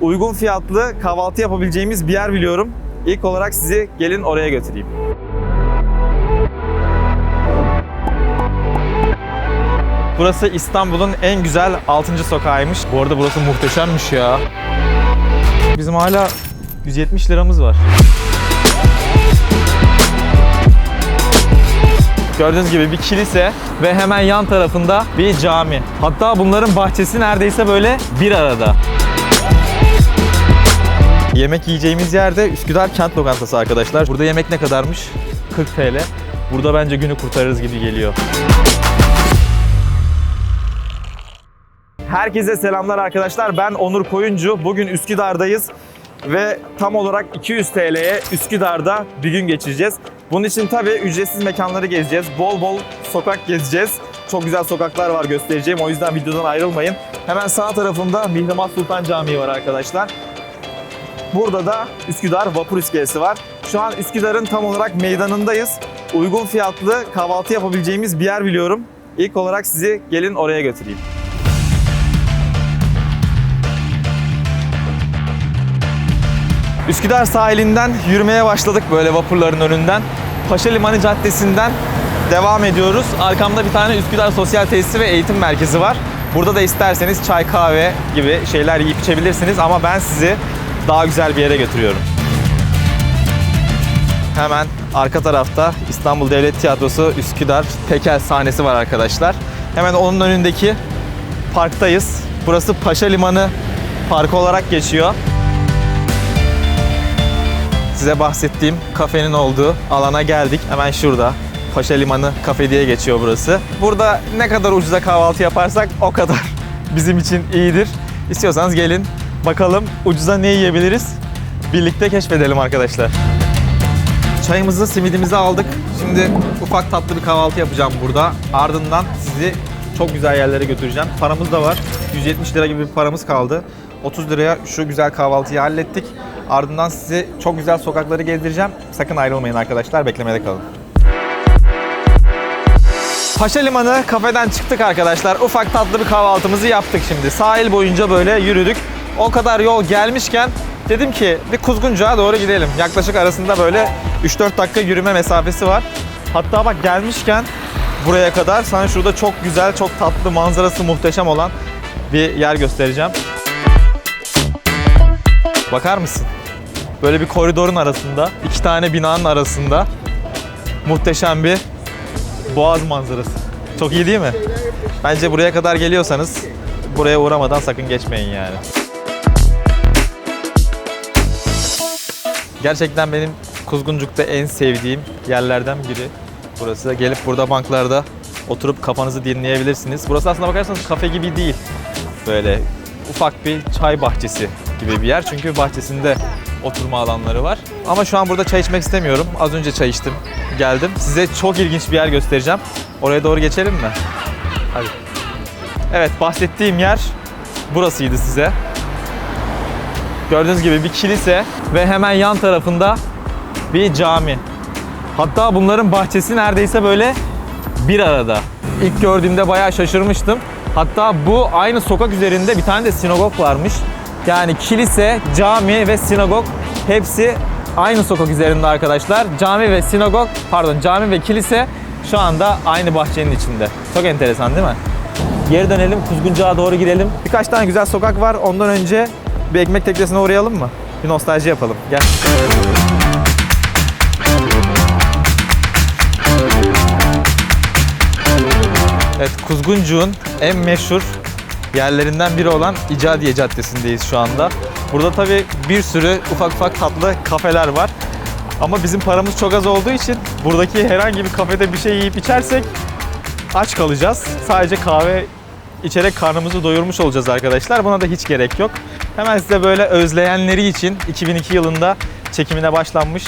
uygun fiyatlı kahvaltı yapabileceğimiz bir yer biliyorum. İlk olarak sizi gelin oraya götüreyim. Burası İstanbul'un en güzel 6. sokağıymış. Bu arada burası muhteşemmiş ya. Bizim hala 170 liramız var. Gördüğünüz gibi bir kilise ve hemen yan tarafında bir cami. Hatta bunların bahçesi neredeyse böyle bir arada. Yemek yiyeceğimiz yerde Üsküdar Kent Lokantası arkadaşlar. Burada yemek ne kadarmış? 40 TL. Burada bence günü kurtarırız gibi geliyor. Herkese selamlar arkadaşlar. Ben Onur Koyuncu. Bugün Üsküdar'dayız ve tam olarak 200 TL'ye Üsküdar'da bir gün geçireceğiz. Bunun için tabii ücretsiz mekanları gezeceğiz. Bol bol sokak gezeceğiz. Çok güzel sokaklar var göstereceğim. O yüzden videodan ayrılmayın. Hemen sağ tarafımda Mihrimah Sultan Camii var arkadaşlar. Burada da Üsküdar Vapur İskelesi var. Şu an Üsküdar'ın tam olarak meydanındayız. Uygun fiyatlı kahvaltı yapabileceğimiz bir yer biliyorum. İlk olarak sizi gelin oraya götüreyim. Üsküdar sahilinden yürümeye başladık böyle vapurların önünden. Paşa Limanı Caddesi'nden devam ediyoruz. Arkamda bir tane Üsküdar Sosyal Tesisi ve Eğitim Merkezi var. Burada da isterseniz çay, kahve gibi şeyler yiyip içebilirsiniz ama ben sizi daha güzel bir yere götürüyorum. Hemen arka tarafta İstanbul Devlet Tiyatrosu Üsküdar Tekel sahnesi var arkadaşlar. Hemen onun önündeki parktayız. Burası Paşa Limanı Parkı olarak geçiyor size bahsettiğim kafenin olduğu alana geldik. Hemen şurada. Paşa Limanı Kafe diye geçiyor burası. Burada ne kadar ucuza kahvaltı yaparsak o kadar bizim için iyidir. İstiyorsanız gelin bakalım ucuza ne yiyebiliriz. Birlikte keşfedelim arkadaşlar. Çayımızı, simidimizi aldık. Şimdi ufak tatlı bir kahvaltı yapacağım burada. Ardından sizi çok güzel yerlere götüreceğim. Paramız da var. 170 lira gibi bir paramız kaldı. 30 liraya şu güzel kahvaltıyı hallettik. Ardından sizi çok güzel sokakları gezdireceğim. Sakın ayrılmayın arkadaşlar. Beklemede kalın. Paşa Limanı kafeden çıktık arkadaşlar. Ufak tatlı bir kahvaltımızı yaptık şimdi. Sahil boyunca böyle yürüdük. O kadar yol gelmişken dedim ki bir Kuzguncuğa doğru gidelim. Yaklaşık arasında böyle 3-4 dakika yürüme mesafesi var. Hatta bak gelmişken buraya kadar sana şurada çok güzel, çok tatlı, manzarası muhteşem olan bir yer göstereceğim. Bakar mısın? Böyle bir koridorun arasında, iki tane binanın arasında muhteşem bir boğaz manzarası. Çok iyi değil mi? Bence buraya kadar geliyorsanız buraya uğramadan sakın geçmeyin yani. Gerçekten benim Kuzguncuk'ta en sevdiğim yerlerden biri. Burası gelip burada banklarda oturup kafanızı dinleyebilirsiniz. Burası aslında bakarsanız kafe gibi değil. Böyle ufak bir çay bahçesi gibi bir yer. Çünkü bahçesinde oturma alanları var. Ama şu an burada çay içmek istemiyorum. Az önce çay içtim. Geldim. Size çok ilginç bir yer göstereceğim. Oraya doğru geçelim mi? Hadi. Evet bahsettiğim yer burasıydı size. Gördüğünüz gibi bir kilise ve hemen yan tarafında bir cami. Hatta bunların bahçesi neredeyse böyle bir arada. İlk gördüğümde bayağı şaşırmıştım. Hatta bu aynı sokak üzerinde bir tane de sinagog varmış. Yani kilise, cami ve sinagog hepsi aynı sokak üzerinde arkadaşlar. Cami ve sinagog, pardon cami ve kilise şu anda aynı bahçenin içinde. Çok enteresan değil mi? Geri dönelim, Kuzguncuğa doğru gidelim. Birkaç tane güzel sokak var. Ondan önce bir ekmek teknesine uğrayalım mı? Bir nostalji yapalım. Gel. Evet, Kuzguncuğun en meşhur yerlerinden biri olan İcadiye Caddesi'ndeyiz şu anda. Burada tabii bir sürü ufak ufak tatlı kafeler var. Ama bizim paramız çok az olduğu için buradaki herhangi bir kafede bir şey yiyip içersek aç kalacağız. Sadece kahve içerek karnımızı doyurmuş olacağız arkadaşlar. Buna da hiç gerek yok. Hemen size böyle özleyenleri için 2002 yılında çekimine başlanmış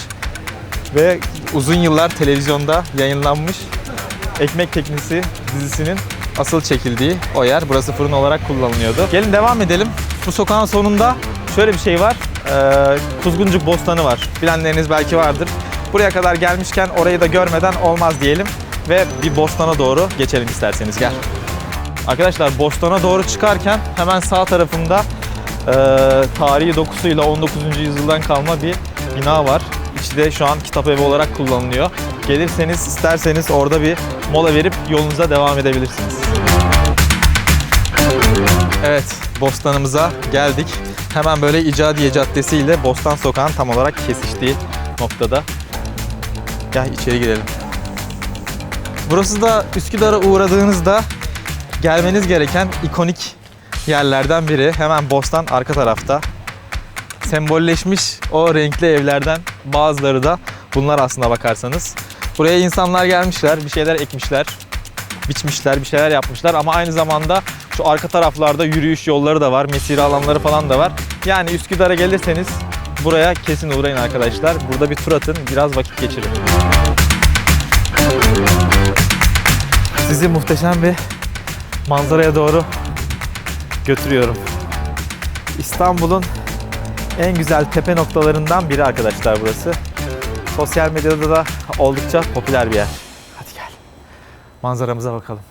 ve uzun yıllar televizyonda yayınlanmış Ekmek Teknisi dizisinin asıl çekildiği o yer. Burası fırın olarak kullanılıyordu. Gelin devam edelim. Bu sokağın sonunda şöyle bir şey var. Ee, Kuzguncuk Bostanı var. Bilenleriniz belki vardır. Buraya kadar gelmişken orayı da görmeden olmaz diyelim. Ve bir bostana doğru geçelim isterseniz. Gel. Arkadaşlar bostana doğru çıkarken hemen sağ tarafımda Ee, tarihi dokusuyla 19. yüzyıldan kalma bir bina var. İçi de şu an kitap evi olarak kullanılıyor. Gelirseniz isterseniz orada bir mola verip yolunuza devam edebilirsiniz. Evet, Bostanımıza geldik. Hemen böyle İcadiye Caddesi ile Bostan Sokağı'nın tam olarak kesiştiği noktada. Gel içeri girelim. Burası da Üsküdar'a uğradığınızda gelmeniz gereken ikonik yerlerden biri. Hemen Bostan arka tarafta. Sembolleşmiş o renkli evlerden bazıları da bunlar aslında bakarsanız. Buraya insanlar gelmişler, bir şeyler ekmişler, biçmişler, bir şeyler yapmışlar ama aynı zamanda şu arka taraflarda yürüyüş yolları da var, mesire alanları falan da var. Yani Üsküdar'a gelirseniz buraya kesin uğrayın arkadaşlar. Burada bir tur atın, biraz vakit geçirin. Sizi muhteşem bir manzaraya doğru götürüyorum. İstanbul'un en güzel tepe noktalarından biri arkadaşlar burası. Sosyal medyada da oldukça popüler bir yer. Hadi gel. Manzaramıza bakalım.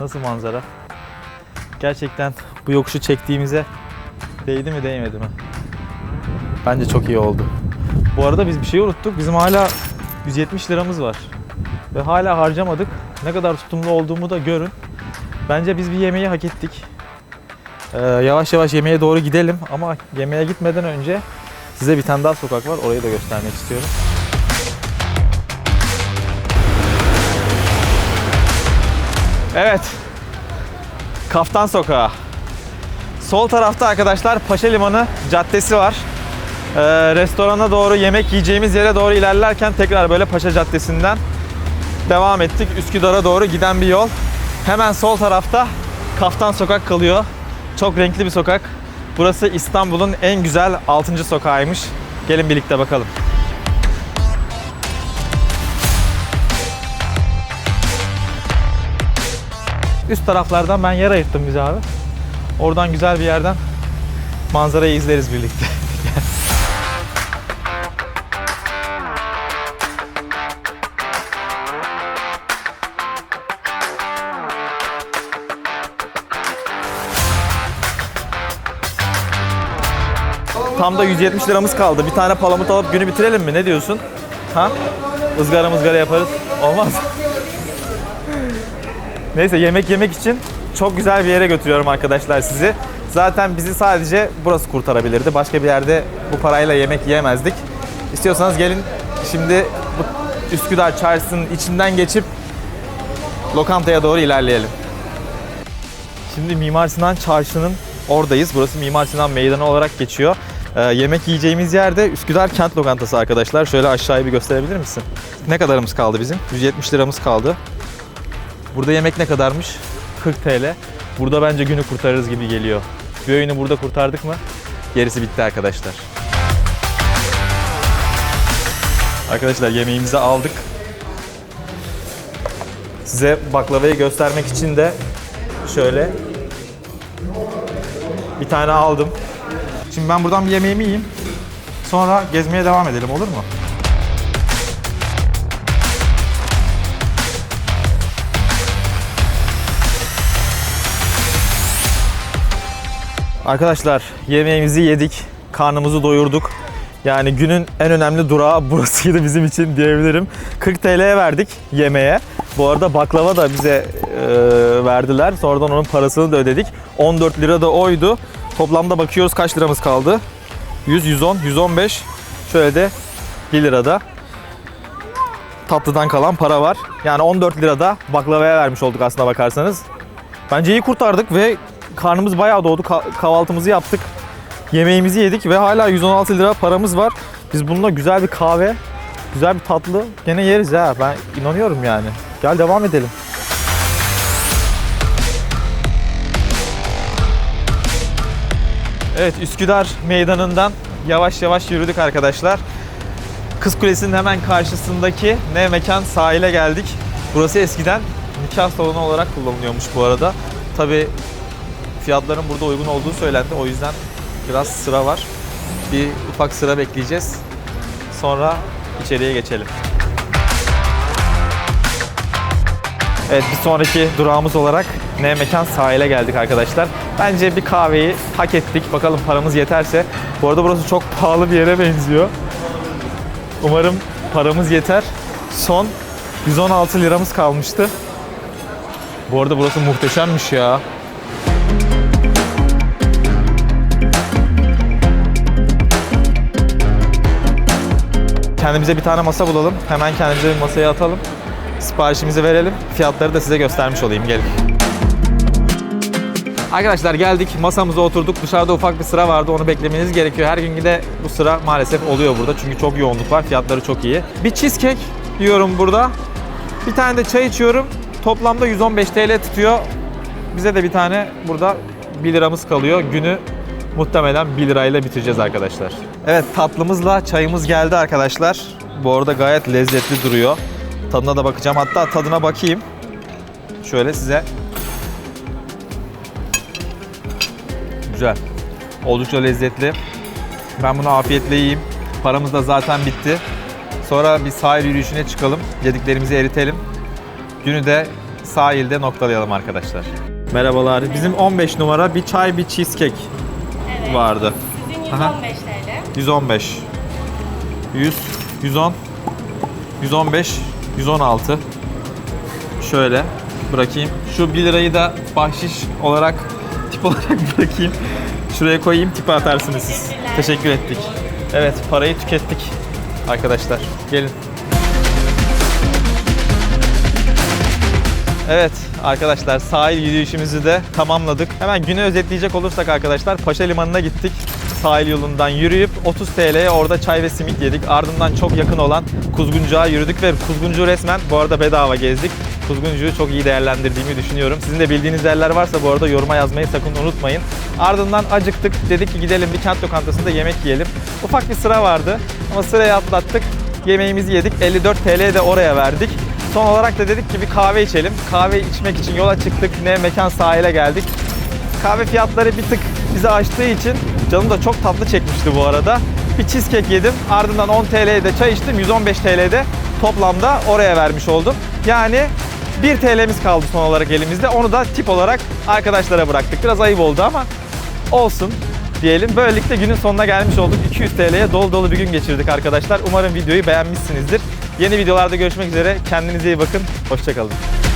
Nasıl manzara? Gerçekten bu yokuşu çektiğimize değdi mi değmedi mi? Bence çok iyi oldu. Bu arada biz bir şey unuttuk. Bizim hala 170 liramız var. Ve hala harcamadık. Ne kadar tutumlu olduğumu da görün. Bence biz bir yemeği hak ettik. Ee, yavaş yavaş yemeğe doğru gidelim ama yemeğe gitmeden önce size bir tane daha sokak var. Orayı da göstermek istiyorum. Evet. Kaftan Sokağı. Sol tarafta arkadaşlar Paşa Limanı Caddesi var. Ee, restorana doğru yemek yiyeceğimiz yere doğru ilerlerken tekrar böyle Paşa Caddesi'nden devam ettik. Üsküdar'a doğru giden bir yol. Hemen sol tarafta Kaftan Sokak kalıyor. Çok renkli bir sokak. Burası İstanbul'un en güzel 6. sokağıymış. Gelin birlikte bakalım. Üst taraflardan ben yer ayırttım bize abi. Oradan güzel bir yerden manzarayı izleriz birlikte. Tam da 170 liramız kaldı. Bir tane palamut alıp günü bitirelim mi? Ne diyorsun? Ha? Izgara mızgara yaparız. Olmaz. Neyse yemek yemek için çok güzel bir yere götürüyorum arkadaşlar sizi. Zaten bizi sadece burası kurtarabilirdi. Başka bir yerde bu parayla yemek yiyemezdik. İstiyorsanız gelin şimdi bu Üsküdar çarşısının içinden geçip lokantaya doğru ilerleyelim. Şimdi Mimar Sinan Çarşı'nın oradayız. Burası Mimar Sinan Meydanı olarak geçiyor. Ee, yemek yiyeceğimiz yerde Üsküdar Kent Lokantası arkadaşlar. Şöyle aşağıya bir gösterebilir misin? Ne kadarımız kaldı bizim? 170 liramız kaldı. Burada yemek ne kadarmış? 40 TL. Burada bence günü kurtarırız gibi geliyor. Bir öğünü burada kurtardık mı? Gerisi bitti arkadaşlar. Arkadaşlar yemeğimizi aldık. Size baklavayı göstermek için de şöyle bir tane aldım. Şimdi ben buradan bir yemeğimi yiyeyim. Sonra gezmeye devam edelim olur mu? Arkadaşlar yemeğimizi yedik, karnımızı doyurduk. Yani günün en önemli durağı burasıydı bizim için diyebilirim. 40 TL'ye verdik yemeğe. Bu arada baklava da bize e, verdiler. Sonradan onun parasını da ödedik. 14 lira da oydu. Toplamda bakıyoruz kaç liramız kaldı? 100, 110, 115. Şöyle de 1 lirada tatlıdan kalan para var. Yani 14 lirada baklavaya vermiş olduk aslına bakarsanız. Bence iyi kurtardık ve karnımız bayağı doydu. Ka- kahvaltımızı yaptık. Yemeğimizi yedik ve hala 116 lira paramız var. Biz bununla güzel bir kahve, güzel bir tatlı gene yeriz ha. Ben inanıyorum yani. Gel devam edelim. Evet Üsküdar meydanından yavaş yavaş yürüdük arkadaşlar. Kız Kulesi'nin hemen karşısındaki ne mekan sahile geldik. Burası eskiden nikah salonu olarak kullanılıyormuş bu arada. Tabi fiyatların burada uygun olduğu söylendi. O yüzden biraz sıra var. Bir ufak sıra bekleyeceğiz. Sonra içeriye geçelim. Evet bir sonraki durağımız olarak Ne Mekan sahile geldik arkadaşlar. Bence bir kahveyi hak ettik. Bakalım paramız yeterse. Bu arada burası çok pahalı bir yere benziyor. Umarım paramız yeter. Son 116 liramız kalmıştı. Bu arada burası muhteşemmiş ya. Kendimize bir tane masa bulalım. Hemen kendimize bir masaya atalım. Siparişimizi verelim. Fiyatları da size göstermiş olayım. Gelin. Arkadaşlar geldik masamıza oturduk. Dışarıda ufak bir sıra vardı onu beklemeniz gerekiyor. Her gün de bu sıra maalesef oluyor burada çünkü çok yoğunluk var. Fiyatları çok iyi. Bir cheesecake yiyorum burada. Bir tane de çay içiyorum. Toplamda 115 TL tutuyor. Bize de bir tane burada 1 liramız kalıyor. Günü muhtemelen 1 lirayla bitireceğiz arkadaşlar. Evet tatlımızla çayımız geldi arkadaşlar. Bu arada gayet lezzetli duruyor. Tadına da bakacağım. Hatta tadına bakayım. Şöyle size Güzel. Oldukça lezzetli. Ben bunu afiyetle yiyeyim. Paramız da zaten bitti. Sonra bir sahil yürüyüşüne çıkalım. Yediklerimizi eritelim. Günü de sahilde noktalayalım arkadaşlar. Merhabalar. Bizim 15 numara bir çay bir cheesecake Evet. vardı. Sizin Aha. 115 TL. 115. 100, 110, 115, 116. Şöyle bırakayım. Şu 1 lirayı da bahşiş olarak tip olarak bırakayım. Şuraya koyayım tipe atarsınız siz. Teşekkür ettik. Evet parayı tükettik arkadaşlar. Gelin. Evet arkadaşlar sahil yürüyüşümüzü de tamamladık. Hemen günü özetleyecek olursak arkadaşlar Paşa Limanı'na gittik. Sahil yolundan yürüyüp 30 TL'ye orada çay ve simit yedik. Ardından çok yakın olan Kuzguncuğa yürüdük ve Kuzguncu resmen bu arada bedava gezdik. Kuzguncu'yu çok iyi değerlendirdiğimi düşünüyorum. Sizin de bildiğiniz yerler varsa bu arada yoruma yazmayı sakın unutmayın. Ardından acıktık. Dedik ki gidelim bir kent lokantasında yemek yiyelim. Ufak bir sıra vardı ama sırayı atlattık. Yemeğimizi yedik. 54 TL de oraya verdik. Son olarak da dedik ki bir kahve içelim. Kahve içmek için yola çıktık. Ne mekan sahile geldik. Kahve fiyatları bir tık bize açtığı için canım da çok tatlı çekmişti bu arada. Bir cheesecake yedim. Ardından 10 TL'ye de çay içtim. 115 TL'de toplamda oraya vermiş oldum. Yani 1 TL'miz kaldı son olarak elimizde. Onu da tip olarak arkadaşlara bıraktık. Biraz ayıp oldu ama olsun diyelim. Böylelikle günün sonuna gelmiş olduk. 200 TL'ye dolu dolu bir gün geçirdik arkadaşlar. Umarım videoyu beğenmişsinizdir. Yeni videolarda görüşmek üzere. Kendinize iyi bakın. Hoşçakalın.